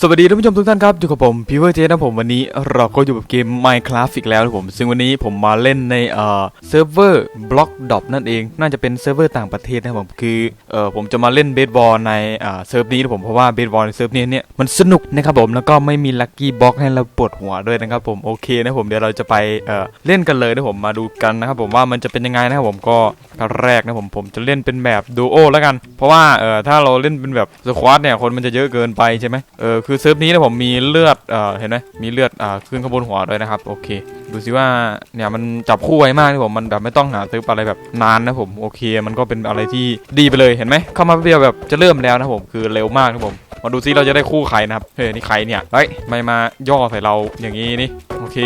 สวัสดีท่านผู้ชมทุกท่านครับอยู่กับผมพีเวอร์เจนะผมวันนี้เราก็อยู่กับเกม Minecraft อีกแล้วนะผม ซึ่งวันนี้ผมมาเล่นในเอ่อเซิร์ฟเวอร์บล็อกดอนั่นเอง น่าจะเป็นเซิร์ฟเวอร์ต่างประเทศนะครับผมคือเอ่อผมจะมาเล่นเบสบอลในเอ่าเซิร์ฟนี้นะผมเพราะว่าเบสบอลในเซิร์ฟนี้เนี่ยมันสนุกนะครับผมแล้วก็ไม่มีลัคกี้บล็อกให้เราปวดหัวด้วยนะครับผมโอเคนะผมเดี๋ยวเราจะไปเอ่อเล่นกันเลยนะผมมาดูกันนะครับผมว่ามันจะเป็นยังไงนะครับผมก็ขั้นแรกนะผมผมจะเล่นเป็นแบบดูโอแล้วกัน เพราะว่าเอ่อถ้าเราเล่นเป็นแบบสควอตเนี่ยคนมันจะเยอะเกินไปใช่ไหมเออคือเซิร์ฟนี้นะผมมีเลือดเอ่อเห็นไหมมีเลือดอ่าขึ้นข้างบนหัวด้วยนะครับโอเค ดูสิว่าเนี่ยมันจับคู่ไวมากนะผมมันแบบไม่ต้องหาเซิร์ฟอะไรแบบนานนะผมโอเค มันก็เป็นอะไรที่ดีไปเลยเห็นไหมเข้ามาเดียวแบบจะเริ่มแล้วนะผมคือเร็วมากนะผมมาดูซิเราจะได้คู่ใครนะครับเฮ้ยนี่ใครเนี่ยเฮ้ยไม่มาย่อใส่เราอย่างนี้นี่โอเค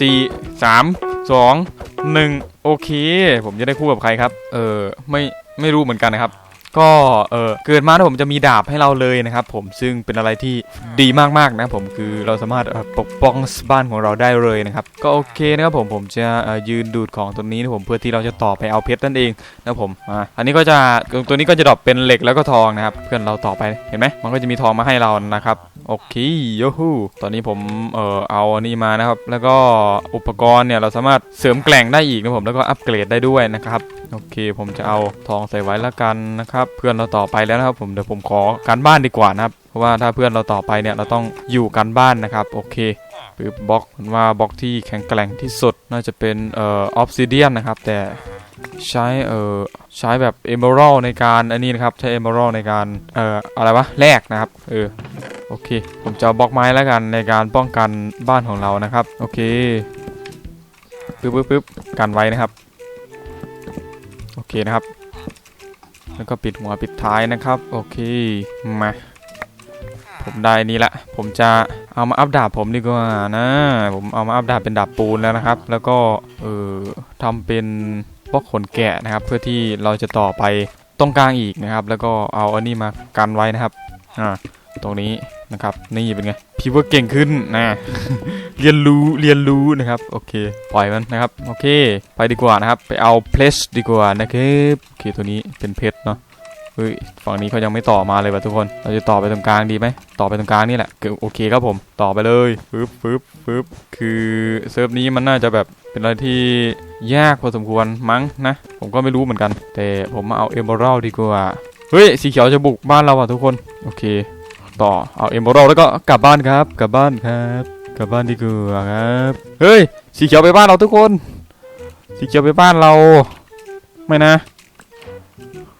สี่สามสองหนึ่งโอเค ผมจะได้คู่กับใครครับ เออไม่ไม่รู้เหมือนกันนะครับ ก็เออเกิดมาถ้าผมจะมีดาบให้เราเลยนะครับผมซึ่งเป็นอะไรที่ดีมากๆนะครับผมคือเราสามารถปกป้องบ้านของเราได้เลยนะครับก็โอเคนะครับผมผมจะยืนดูดของตัวนี้นะผมเพื่อที่เราจะต่อไปเอาเพชรนั่นเองนะผมอ่าอันนี้ก็จะตัวนี้ก็จะดรอปเป็นเหล็กแล้วก็ทองนะครับเพื่อนเราต่อไปเห็นไหมมันก็จะมีทองมาให้เรานะครับโอเคโยฮูตอนนี้ผมเออเอาอันนี้มานะครับแล้วก็อุปกรณ์เนี่ยเราสามารถเสริมแกล่งได้อีกนะผมแล้วก็อัปเกรดได้ด้วยนะครับโอเคผมจะเอาทองใส่ไว้แล้วกันนะครับเพื่อนเราต่อไปแล้วนะครับผมเดี๋ยวผมขอการบ้านดีกว่านะครับ เพราะว่าถ้าเพื่อนเราต่อไปเนี่ยเราต้องอยู่กันบ้านนะครับโอเคปึ๊บบล็อกว่าบล็อกที่แข็งแกร่งที่สุดน่าจะเป็นเอ่อออฟซิเดียนนะครับ แต่ใช้เอ่อใช้แบบเอเมอรัลในการอันนี้นะครับ ใช้เอเมอรัลในการเอ่ออะไรวะแลกนะครับเออโอเค ผมจะบล็อกไม้แล้วกันในการป้องกันบ้านของเรานะครับ โอเคปึ๊บปึ๊บปึ๊บกันไว้นะครับ โอเคนะครับ แล้วก็ปิดหัวปิดท้ายนะครับ โอเคมาผมได้นี่ละ ผมจะเอามาอัพดาบผมดีกว่านะ ผมเอามาอัพดาบเป็นดาบปูนแล้วนะครับ แล้วก็เออทำเป็นบล็อกขนแกะนะครับ เพื่อที่เราจะต่อไปตรงกลางอีกนะครับ แล้วก็เอาอันนี้มากันไว้นะครับอ่าตรงนี้ นะครับ นี่เป็นไงพี่ว่าเก่งขึ้นนะเรียนรู้เรียนรู้นะครับ โอเค ปล่อยมันนะครับ โอเค ไปดีกว่านะครับ ไปเอาเพลชดีกว่านะครับโอเคตัวนี้เป็นเพชรเนาะเฮ้ยฝั่งนี้เขายังไม่ต่อมาเลยว่ะทุกคน เราจะต่อไปตรงกลางดีไหม ต่อไปตรงกลางนี่แหละโอเคครับผม ต่อไปเลยปึ๊บปึ๊บปึ๊บคือเซิร์ฟนี้มันน่าจะแบบเป็นอะไรที่ยากพอสมควรมั้งนะ ผมก็ไม่รู้เหมือนกัน แต่ผมมาเอาเอเมอรัลดีกว่า เฮ้ย สีเขียวจะบุกบ้านเราอะทุกคน โอเค ต่อเอาเอมเบอรัลแล้วก็กลับบ้านครับ กลับบ้านครับกลับบ้านดีกว่าครับเฮ้ยสีเขียวไปบ้านเราทุกคนสีเขียวไปบ้านเรา ไม่นะ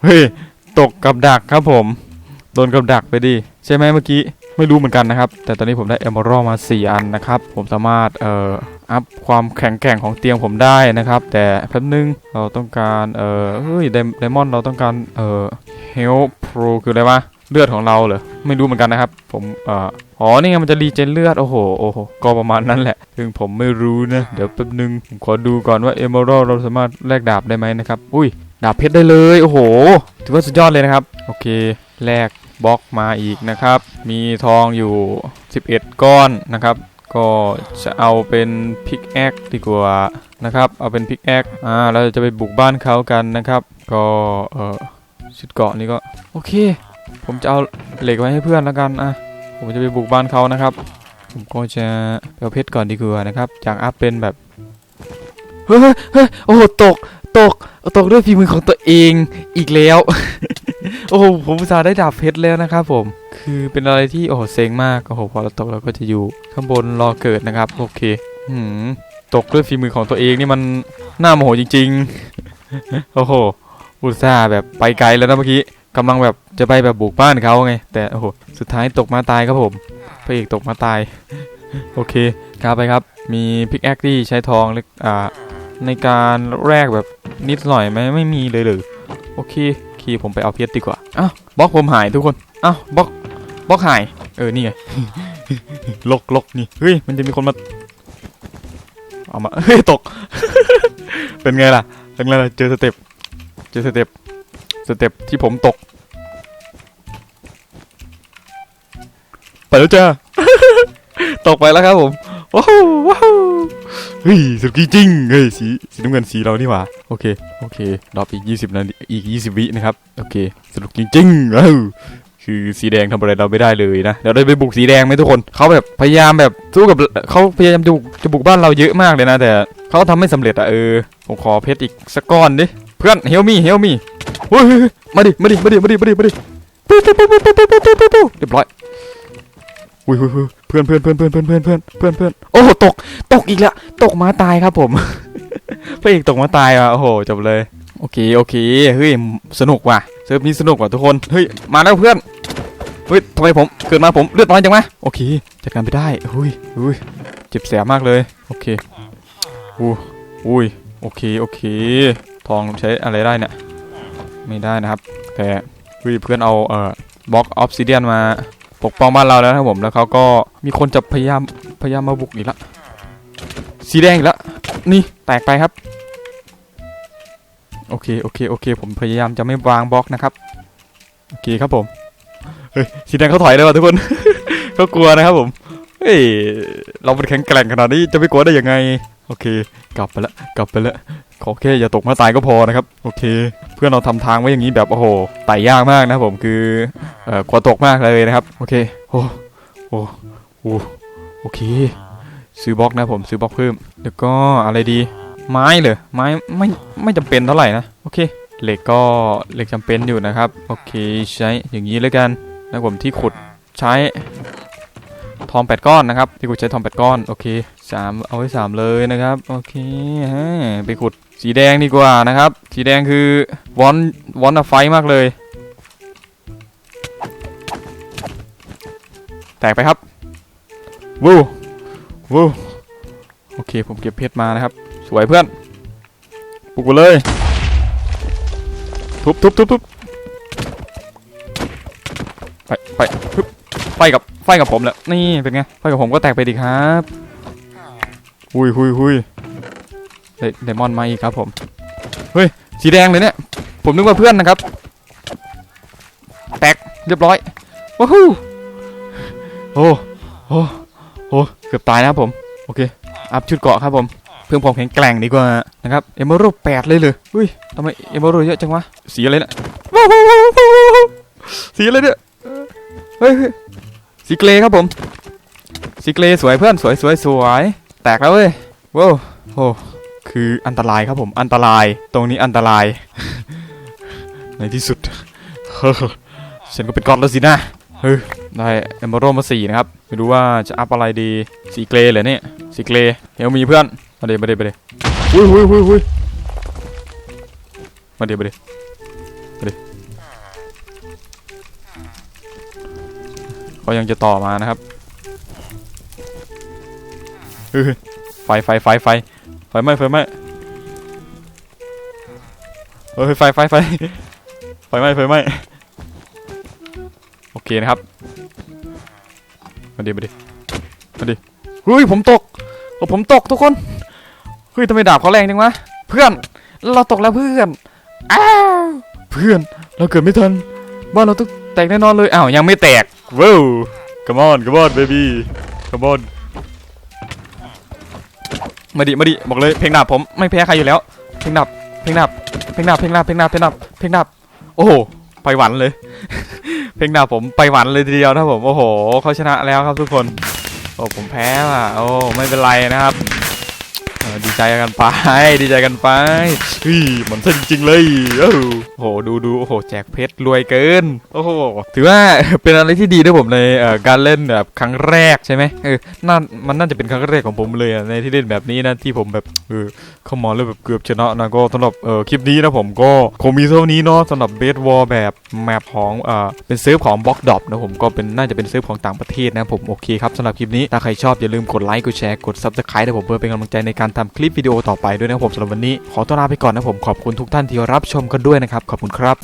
เฮ้ยตกกับดักครับผมโดนกับดักไปดิใช่ไหมเมื่อกี้ไม่รู้เหมือนกันนะครับ แต่ตอนนี้ผมได้เอมเบอรัลมา 4 อันนะครับ ผมสามารถเอ่ออัพความแข็งแกร่งของเตียงผมได้นะครับ แต่แป๊บนึงเราต้องการเอ่อเฮ้ยไดมอนด์เราต้องการเอ่อเฮลโปรคืออะไรวะ เลือดของเราเหรอไม่รู้เหมือนกันนะครับ ผมเอ่ออ๋อนี่ไงมันจะรีเจนเลือดโอ้โหโอ้โหก็ประมาณนั้นแหละซึ่งผมไม่รู้นะ เดี๋ยวแป๊บนึงผมขอดูก่อนว่าเอเมอรัลเราสามารถแลกดาบได้ไหมนะครับ อุ้ย ดาบเพชรได้เลยโอ้โห ถือว่าสุดยอดเลยนะครับ โอเคแลกบล็อกมาอีกนะครับ มีทองอยู่ 11 ก้อนนะครับก็จะเอาเป็นพิกแอคดีกว่านะครับ เอาเป็นพิกแอคอ่าเราจะไปบุกบ้านเขากันนะครับ ก็เออชุดเกราะนี่ก็ โอเค ผมจะเอาเหล็กไว้ให้เพื่อนแล้วกันอะผมจะไปบุกบ้านเขานะครับ ผมก็จะเอาเพชรก่อนดีกว่านะครับ จากอัพเป็นแบบ เฮ้ยเฮ้ยโอ้โหตก ตก ตกด้วยฝีมือของตัวเองอีกแล้ว โอ้โหผมอุตสาห์ได้ดาบเพชรแล้วนะครับผม คือเป็นอะไรที่โอ้โหเซ็งมาก โอ้โห พอเราตกเราก็จะอยู่ข้างบนรอเกิดนะครับ โอเค หืม ตกด้วยฝีมือของตัวเองนี่มันน่าโมโหจริง ๆ โอ้โห อุตส่าห์แบบไปไกลแล้วนะเมื่อกี้กำลังแบบ จะไปแบบบุกบ้านเขาไง แต่โอ้โหสุดท้ายตกมาตายครับผมพระเอกตกมาตาย โอเคครับไปครับ มีพิกแอคที่ใช้ทองเล็กอ่าในการแรกแบบนิดหน่อยไหมไม่มีเลยหรือโอเคคีย์ผมไปเอาเพชรดีกว่าอ้าวบล็อกผมหายทุกคนอ้าวบล็อกบล็อกหาย เออนี่ไงลกลกนี่เฮ้ยมันจะมีคนมาเอามาเฮ้ยตก เป็นไงล่ะเป็นไงล่ะเจอสเต็ปเจอสเต็ปสเต็ปที่ผมตก ไปแล้วจ้า ตกไปแล้วครับผม ว้าวว้าวเฮ้ยสุดจริงเฮ้ยสีสีน้ำเงินสีเรานี่หว่า โอเค โอเคดรอปอีก 20นาทีอีก 20 วินะครับ โอเค สนุกจริงๆว้าวคือสีแดงทำอะไรเราไม่ได้เลยนะเรวได้ไปบุกสีแดงไหมทุกคนเขาแบบพยายามแบบสู้กับเขาพยายามจะบุกจะบุกบ้านเราเยอะมากเลยนะ แต่เขาทำไม่สำเร็จอะเออผมขอเพชรอีกสักก้อนดิเพื่อนเฮลมี่เฮลมี่เฮ้ยมาดิมาดิมาดิมาดิมาดิมาดิมาดิปุ๊บปุ๊บปุ๊บปุ๊บปุ๊บปุ๊บเรียบร้อย อุ้ยเพื่อนเพื่อนเพื่อนเพื่อนเพื่อนเพื่อนเพื่อนเพื่อนเพื่อนโอ้โหตกตกอีกแล้วตกมาตายครับผมพระเอกตกมาตายอะโอ้โหจบเลยโอเคโอเคเฮ้ยสนุกว่ะเซิร์ฟนี้สนุกว่ะทุกคนเฮ้ยมาแล้วเพื่อนเฮ้ยทำไมผมเกิดมาผมเลือดน้อยจังวะโอเคจัดการไปได้อุ้ยอุ้ยเจ็บแสบมากเลยโอเคอู้อุ้ยโอเคโอเค ทองใช้อะไรได้เนี่ยไม่ได้นะครับแต่เฮ้ยเพื่อนเอาเอ่อบล็อกออฟซิเดียนมา ปกป้องบ้านเราแล้วนะครับผมแล้วเขาก็มีคนจะพยายามพยายามมาบุกอีกละสีแดงอีกแล้วนี่แตกไปครับ โอเคโอเคโอเค ผมพยายามจะไม่วางบล็อกนะครับโอเคครับผมเฮ้ยสีแดงเขาถอยเลยว่ะทุกคนเขากลัวนะครับผม เฮ้ย เราเป็นแข็งแกร่งขนาดนี้จะไม่กลัวได้ยังไง โอเค กลับไปละ กลับไปละ ขอแค่อย่าตกมาตายก็พอนะครับ โอเค เพื่อนเราทำทางไว้อย่างนี้แบบโอ้โห ไต่ยากมากนะครับผมคือเอ่อกลัวตกมากเลยนะครับ โอเค โอ้โอ้โอ้โอเค ซื้อบล็อกนะผมซื้อบล็อกเพิ่ม แล้วก็อะไรดี ไม้เลยไม้ไม่ไม่จำเป็นเท่าไหร่นะ โอเค เหล็กก็เหล็กจำเป็นอยู่นะครับ โอเค ใช้อย่างนี้แล้วกันนะผมที่ขุดใช้ ทองแปดก้อนนะครับที่ขุดใช้ทองแปดก้อนโอเคสามเอาไว้สามเลยนะครับโอเคฮะไปขุดสีแดงดีกว่านะครับ สีแดงคือวอนวอนอไฟมากเลย แตกไปครับวูวูโอเคผมเก็บเพชรมานะครับ สวยเพื่อนปลุกเลยทุบทุบทุบทุบไปไปทุบไฟกับ ไฟกับผมแหละนี่เป็นไงไฟกับผมก็แตกไปดีครับหุยหุยหุยเดเดมอนมาอีกครับผมเฮ้ยสีแดงเลยเนี่ยผมนึกว่าเพื่อนนะครับ แตกเรียบร้อยว้าวโอ้โอ้โอ้เกือบตายนะครับผมโอเคอัพชุดเกาะครับผมเพิ่มความแข็งแกร่งดีกว่านะครับเอเมอรัลแปดเลยเลยอุ้ยทำไมเอเมอรัลเยอะจังวะสีอะไรเนี่ยสีอะไรเนี่ยเฮ้ย สีเกรย์ครับผมสีเกรย์สวยเพื่อนสวยสวยสวยแตกแล้วเว้ยว้าวโอ้คืออันตรายครับผมอันตรายตรงนี้อันตราย ในที่สุดฉันก็เป็นก้อนแล้วสินะเฮ้ยได้เอเมอรัลมาสี่นะครับไม่รู้ว่าจะอัพอะไรดีสีเกรย์เหรอเนี่ยสีเกรย์เฮลมีเพื่อนมาเดี๋ยวมาเดี๋ยวมาเดี๋ยวอุ้ยอุ้ยอุ้ยอุ้ยมาเดี๋ยวมาเดี๋ยวมาเดี๋ยว เขายังจะต่อมานะครับเฮ้ยไฟไฟไฟไฟไฟไหม้ไฟไหม้เฮ้ยไฟไฟไฟไฟไหม้ไฟไหม้โอเคนะครับมาดีมาดีมาดีเฮ้ยผมตกโอ้ผมตกทุกคนเฮ้ยทำไมดาบเขาแรงจังวะเพื่อนเราตกแล้วเพื่อนอ้าวเพื่อนเราเกิดไม่ทันบ้านเราต้องแตกแน่นอนเลยอ้าวยังไม่แตก ว้าว come on come on baby come on มาดิ มาดิ บอกเลย เพลงดาบผมไม่แพ้ใครอยู่แล้ว เพลงดาบเพลงดาบเพลงดาบเพลงดาบเพลงดาบเพลงดาบเพลงดาบโอ้โห ไปหวันเลย เพลงดาบผมไปหวันเลยทีเดียวนะผม โอ้โหเขาชนะแล้วครับทุกคน โอ้ผมแพ้ว่ะ โอ้ไม่เป็นไรนะครับ ดีใจกันไป ดีใจกันไปฮ้ยมันเส้นจริงเลยโอ้โห ดูดูโอ้โห แจกเพชรรวยเกิน โอ้โห ถือว่าเป็นอะไรที่ดีด้วยผมในเอ่อการเล่นแบบครั้งแรกใช่ไหมเออน่ามันน่าจะเป็นครั้งแรกของผมเลยในที่เล่นแบบนี้นะที่ผมแบบเออเข้ามาแล้วแบบเกือบชนะนะก็สำหรับเออคลิปนี้นะผมก็คงมีเท่านี้เนาะสำหรับเบสวอลแบบแมปของเอ่อเป็นเซิร์ฟของบล็อกดอปนะผมก็เป็นน่าจะเป็นเซิร์ฟของต่างประเทศนะผมโอเคครับสำหรับคลิปนี้ถ้าใครชอบอย่าลืมกดไลค์กดแชร์กด subscribe นะผมเพื่อเป็นกำลังใจในการทำคลิปวิดีโอต่อไปด้วยนะครับผมสำหรับวันนี้ ขอตัวลาไปก่อนนะผมขอบคุณทุกท่านที่รับชมกันด้วยนะครับ ขอบคุณครับ